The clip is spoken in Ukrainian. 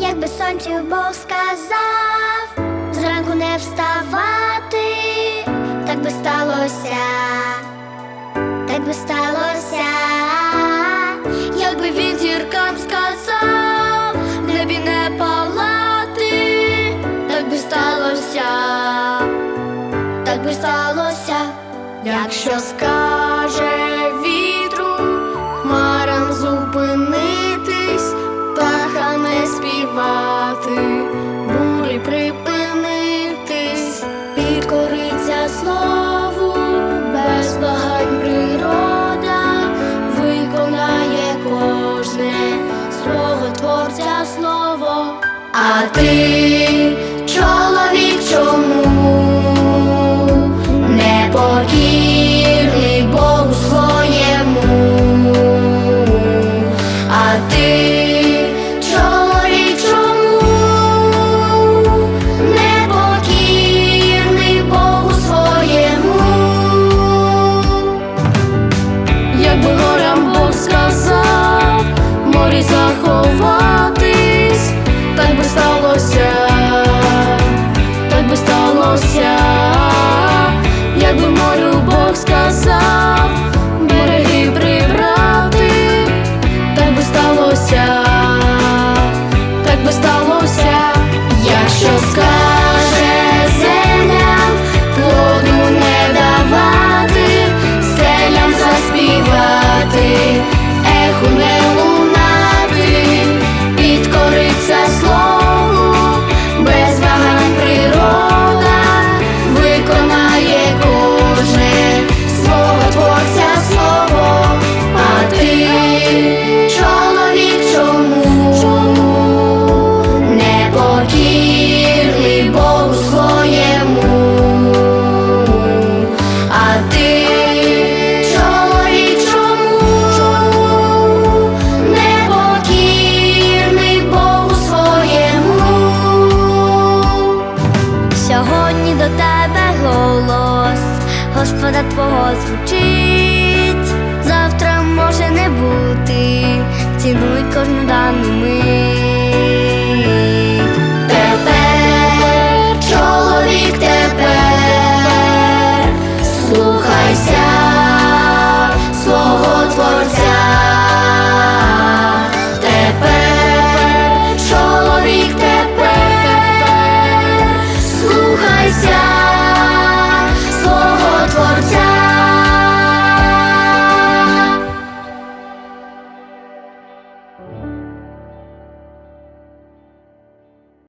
Якби сонцю Бог сказав, зранку не вставати, так би сталося, так би сталося, так би сталося, якщо скаже вітру, хмарам зупинитись, птахам не співати, бурі припинитись, підкориться слову, без багань природа виконає кожне свого творця слово. А ти, сталося, тебе голос, Господа твого звучить, завтра може не бути, цінуй кожну дану мить. Тепер, чоловік, тепер, слухайся.